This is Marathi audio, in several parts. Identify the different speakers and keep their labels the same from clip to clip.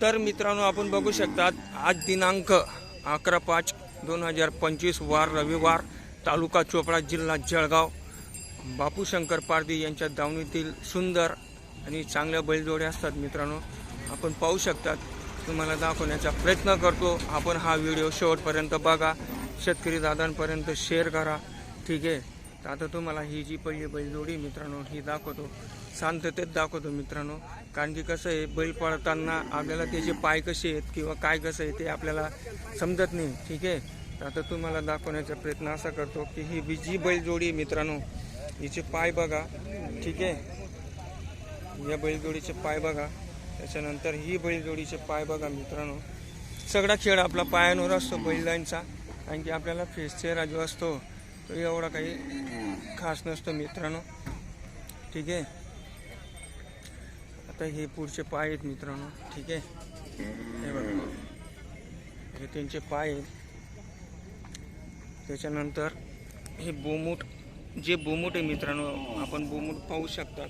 Speaker 1: तर मित्रांनो आपण बघू शकतात आज दिनांक अकरा पाच दोन हजार पंचवीस वार रविवार तालुका चोपडा जिल्हा जळगाव. बापू शंकर पारदी यांच्या दावणीतील सुंदर आणि चांगल्या बैलजोड्या असतात मित्रांनो. आपण पाहू शकतात तुम्हाला दाखवण्याचा प्रयत्न करतो. आपण हा व्हिडिओ शेवटपर्यंत बघा. शेतकरी दादांपर्यंत शेअर करा. ठीक आहे? तर आता तुम्हाला ही जी पहिली बैलजोडी मित्रांनो ही दाखवतो. शांततेत दाखवतो मित्रांनो. कारण की कसं आहे बैल पळताना आपल्याला त्याचे पाय कसे आहेत किंवा काय कसं आहे ते आपल्याला समजत नाही. ठीक आहे? तर आता तुम्हाला दाखवण्याचा प्रयत्न असा करतो की ही बी जी बैलजोडी मित्रांनो हिचे पाय बघा. ठीक आहे? या बैलजोडीचे पाय बघा. त्याच्यानंतर ही बैलजोडीचे पाय बघा मित्रांनो. सगळा खेळ आपला पायांवर असतो बैलांचा कारण की आपल्याला फेस जो असतो तो एवढा काही खास नसतो मित्रांनो. ठीक आहे? आता हे पुढचे पाय आहेत मित्रांनो. ठीक आहे? हे बघा. हे त्यांचे पाय आहेत. त्याच्यानंतर हे बोमूट जे बोमूट आहे मित्रांनो आपण बोमूट पाहू शकतात.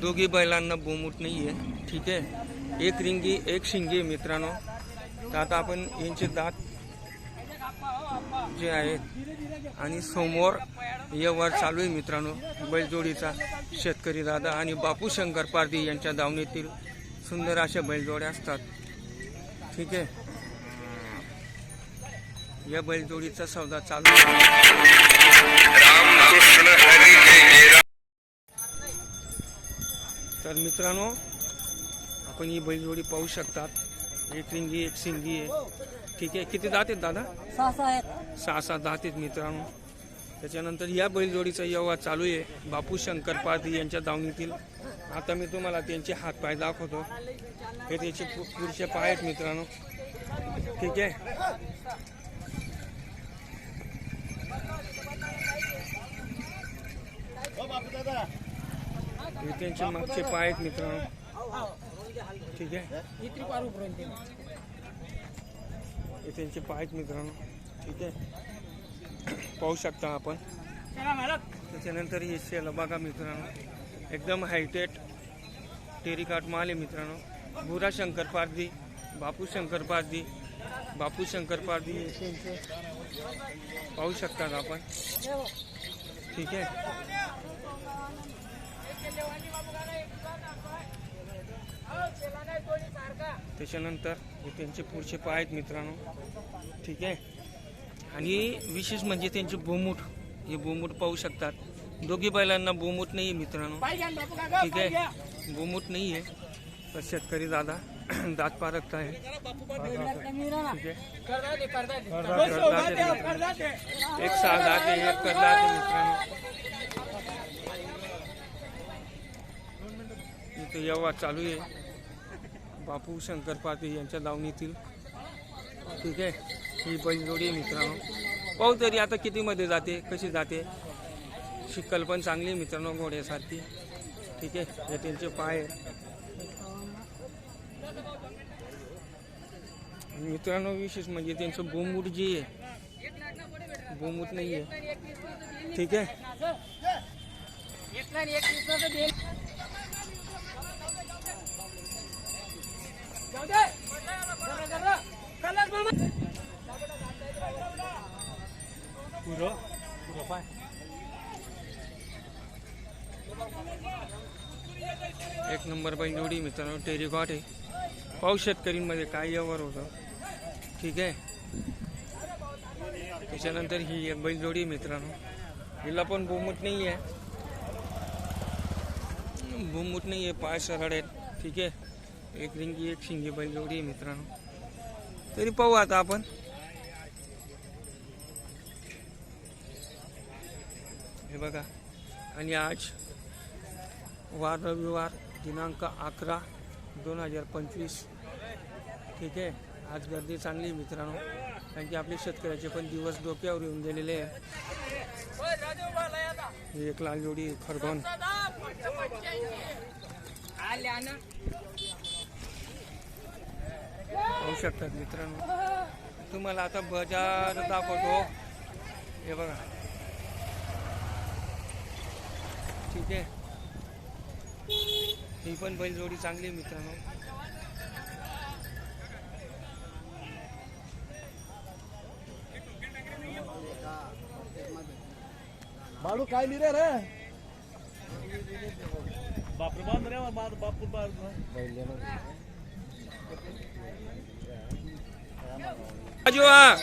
Speaker 1: दोघी बैलांना बोमूट नाही आहे ठीक आहे? एक रिंगी एक शिंगी मित्रांनो. तर आता आपण यांचे दात जे आहेत आणि समोर व्यवहार चालू आहे मित्रांनो. बैलजोडीचा शेतकरी दादा आणि बापू शंकर पारदी यांच्या दावणीतील सुंदर अशा बैलजोड्या असतात. ठीक आहे. या बैलजोडीचा सौदा चालू आहे. तर मित्रांनो आपण ही बैलजोडी पाहू शकतात. एक रिंगी एक सिंगी आहे. ठीक आहे किती दात आहेत दादा?
Speaker 2: सहा सहा आहेत.
Speaker 1: सहा सात दात आहेत मित्रांनो. त्याच्यानंतर या बैलजोडीचा व्यवहार चालू आहे. बापू शंकर पारधी यांच्या दावणीतील. आता मी तुम्हाला त्यांचे हात पाय दाखवतो. हे त्याचे पु- पुढचे पाय आहेत मित्रांनो. ठीक आहे? हे त्यांचे मागचे पाय आहेत मित्रांनो. ठीक आहे? हे त्यांचे पाय आहेत मित्रांनो. ठीक आहे पाहू शकता आपण. त्याच्यानंतर हे शेला बघा मित्रांनो. एकदम हायटेट टेरीकाट माल आहे मित्रांनो. भुरा शंकर पारदी बापू शंकर पारदी बापू शंकर पारदी हे त्यांचे पाहू शकतात आपण. ठीक आहे. त्याच्यानंतर हे त्यांचे पुढचे पाय आहेत मित्रांनो. ठीक आहे? आणि विशेष म्हणजे त्यांचे बोमूट. हे बोमूट पाहू शकतात. दोघी बैलांना बोमूट नाही आहे मित्रांनो. ठीक आहे? बोमूट नाही आहे तर शेतकरी दादा दात पारखत आहे. ठीक आहे? एक सहा दात आहे एक करदात आहे मित्रांनो. इथे व्यवहार चालू आहे. बापू शंकर पाटील यांच्या लावणीतील. ठीक आहे? ही बैलजोडी आहे मित्रांनो. पाहू तरी आता कितीमध्ये जाते कशी जाते. शिक्कल पण चांगली आहे मित्रांनो घोड्यासारखी. ठीक आहे? हे त्यांचे पाय मित्रांनो विशेष म्हणजे त्यांचं बोमूट जे आहे बोमूट नाही आहे? ठीक आहे एक नंबर बैलजोडी मित्रांनो टेरिकॉट आहे. पाहू शेतकरींमध्ये काय व्यवहार होतं. ठीक आहे? त्याच्यानंतर ही एक बैल जोडी मित्रांनो. हिला पण बोमूट नाही आहे बोमूट नाही आहे पाय सरळ आहेत ठीक आहे? एक रिंगी एक शिंगी बैलजोडी आहे मित्रांनो. तरी पाहू आता आपण. हे बघा. आणि आज वार रविवार दिनांक अकरा दोन हजार पंचवीस. ठीक आहे? आज गर्दी चांगली आहे मित्रांनो. कारण की आपले शेतकऱ्याचे पण दिवस डोक्यावर येऊन गेलेले आहे. एक लाल जोडी खरगोन. पाहू शकतात मित्रांनो. तुम्हाला आता बाजार दाखवतो. हे बघा. ठीक आहे. ही पण बैलजोडी चांगली आहे मित्रांनो.
Speaker 2: बाळू काय लिहिलं रे? बापरे बांध रे बापू
Speaker 1: बाजू हा.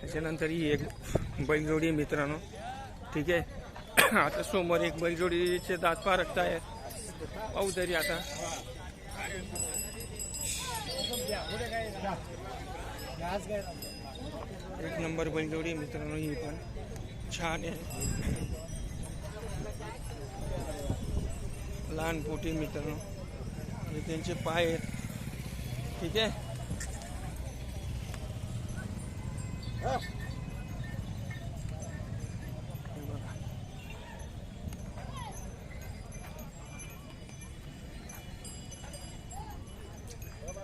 Speaker 1: त्याच्यानंतर ही एक बैलजोडी मित्रांनो. ठीक आहे. आता समोर एक बैलजोडीचे दात पारखत आहेत पाहू तरी आता. एक नंबर बैलजोडी मित्रांनो ही पण. छान आहे. लहान पोटी मित्रांनो हे त्यांचे पाय आहेत. ठीक आहे?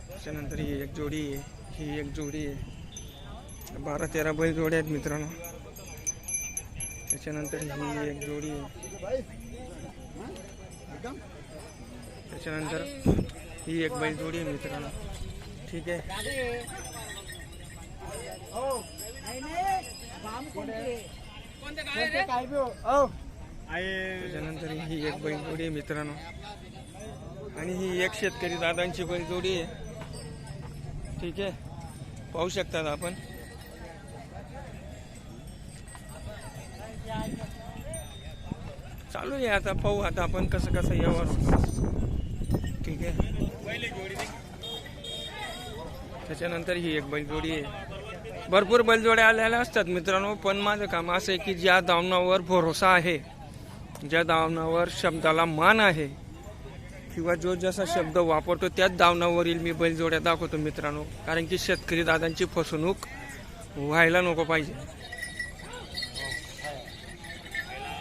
Speaker 1: त्याच्यानंतर ही एक जोडी आहे. ही एक जोडी आहे. बारा तेरा बैल जोड्या आहेत मित्रांनो. त्याच्यानंतर ही एक जोडी आहे. त्याच्यानंतर ही एक बैल जोडी आहे मित्रांनो. ठीक आहे. त्याच्यानंतर ही एक बैल जोडी आहे मित्रांनो. आणि ही एक शेतकरी दादांची बैल जोडी आहे. ठीक आहे. पाहू शकतात आपण. चालू आहे आता पाहू आता आपण कसं कसं यावर ठीक आहे. त्याच्यानंतर ही एक बैलजोडी आहे. भरपूर बैलजोड्या आलेल्या असतात मित्रांनो पण माझं काम असं आहे की ज्या दावणावर भरोसा आहे ज्या दावणावर शब्दाला मान आहे किंवा जो जसा शब्द वापरतो त्याच दावणावरील मी बैलजोड्या दाखवतो मित्रांनो. कारण की शेतकरी दादांची फसवणूक व्हायला नको पाहिजे.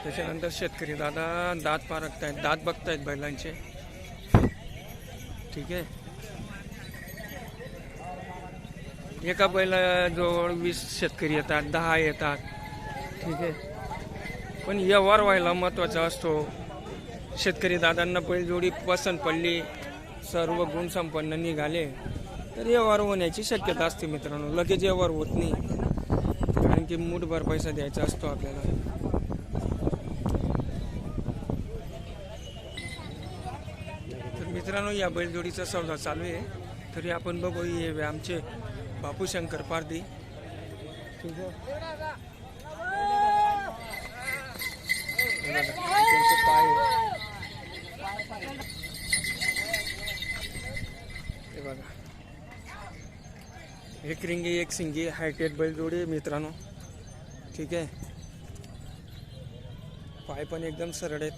Speaker 1: त्याच्यानंतर शेतकरी दादा दात पारखतायत दात बघतायत बैलांचे. ठीक आहे. एका बैलाजवळ वीस शेतकरी येतात दहा येतात. ठीक आहे. पण व्यवहार व्हायला महत्त्वाचा असतो. शेतकरी दादांना बैलजोडी पसंत पडली सर्व गुण संपन्न निघाले तर व्यवहार होण्याची शक्यता असते मित्रांनो. लगेच व्यवहार होत नाही. कारण की मूठभर पैसा द्यायचा असतो आपल्याला. मित्रांनो या बैलजोडीचा सौदा चालू आहे. तरी आपण बघू हे आमचे बापू शंकर पारदी ठीक आहे हे बघा, पाय बघा एक रिंगी एक सिंगी हायटेड बैलजोडी आहे मित्रांनो. ठीक आहे. पाय पण एकदम सरळ आहेत.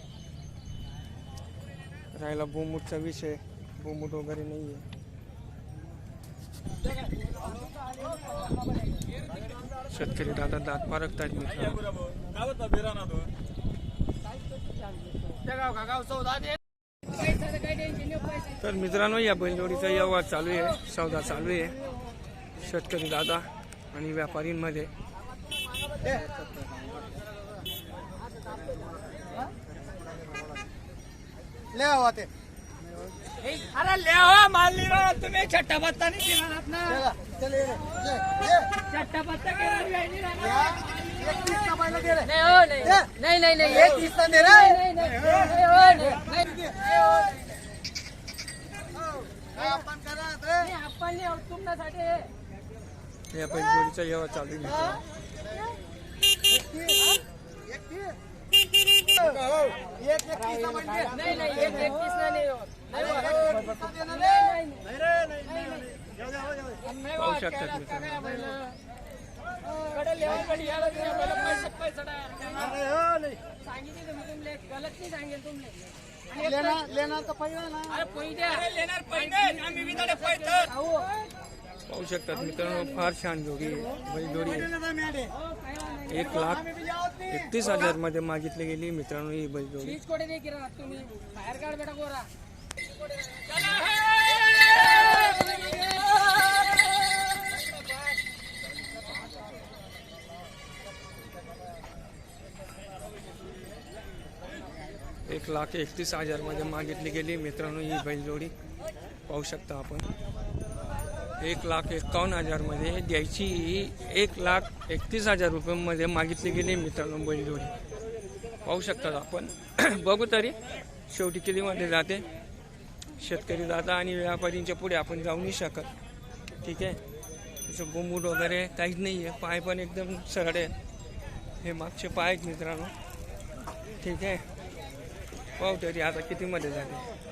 Speaker 1: राहिला बोमूटचा विषय. बोमूट वगैरे नाही आहे शेतकरी दादा दात पारखतायत मित्रांनो. तर मित्रांनो या बैलजोडीचा व्यवहार चालू आहे. सौदा चालू आहे. शेतकरी दादा आणि व्यापारींमध्ये.
Speaker 2: ले आवा ते.
Speaker 3: अरे ले हो मान ली रहा तुम्ही छट्टा पत्ता नहीं दिला अपना
Speaker 2: चला चले रे ले ले
Speaker 3: छट्टा पत्ता के रहा नहीं रहा
Speaker 2: या, एक तीस का पहिला दे रे?
Speaker 3: नहीं हो नहीं. नहीं नहीं नहीं.
Speaker 2: एक तीस का दे रे.
Speaker 3: नहीं नहीं नहीं. हो नहीं. नहीं हो
Speaker 2: काय आपण करा रे
Speaker 3: नहीं आपण नहीं और तुम ना साठी
Speaker 1: या बैलजोडीचा व्यवहार चालू आहे. मित्रांनो
Speaker 2: एक तीस एक एक का म्हणजे.
Speaker 3: नहीं नहीं एक एक किस ना नहीं हो नहीं
Speaker 2: एक रे
Speaker 3: नहीं नहीं
Speaker 2: नाही रे नाही नाही जाऊ जाऊ जाऊ.
Speaker 3: नहीं
Speaker 1: पाहू
Speaker 3: यायला तुम्ही पैसे पैसे
Speaker 2: हो
Speaker 3: पैसे पैसे पैसे
Speaker 1: पाहू शकतात मित्रांनो फार छान जोडी आहे. एक लाख एकतीस हजारमध्ये मागितली गेली. मित्रांनो ही
Speaker 3: बैल
Speaker 1: एक लाख एकतीस हजारमध्ये मागितली गेली. मित्रांनो ही बैलजोडी पाहू शकता आपण. एक लाख एकावन्न हजारमध्ये द्यायची एक लाख एकतीस हजार रुपयांमध्ये मागितली गेली मित्रांनो बैलजोडी. पाहू शकतात आपण. बघू तरी. शेवटी कितीमध्ये जाते. शेतकरी जाता आणि व्यापारींच्या पुढे आपण जाऊ नाही शकत. ठीक आहे? त्याचं बोंबूट वगैरे काहीच नाही आहे. पाय पण एकदम सरळ आहे हे मागचे पाय आहेत मित्रांनो. ठीक आहे? पाहू तरी आता कितीमध्ये जाते.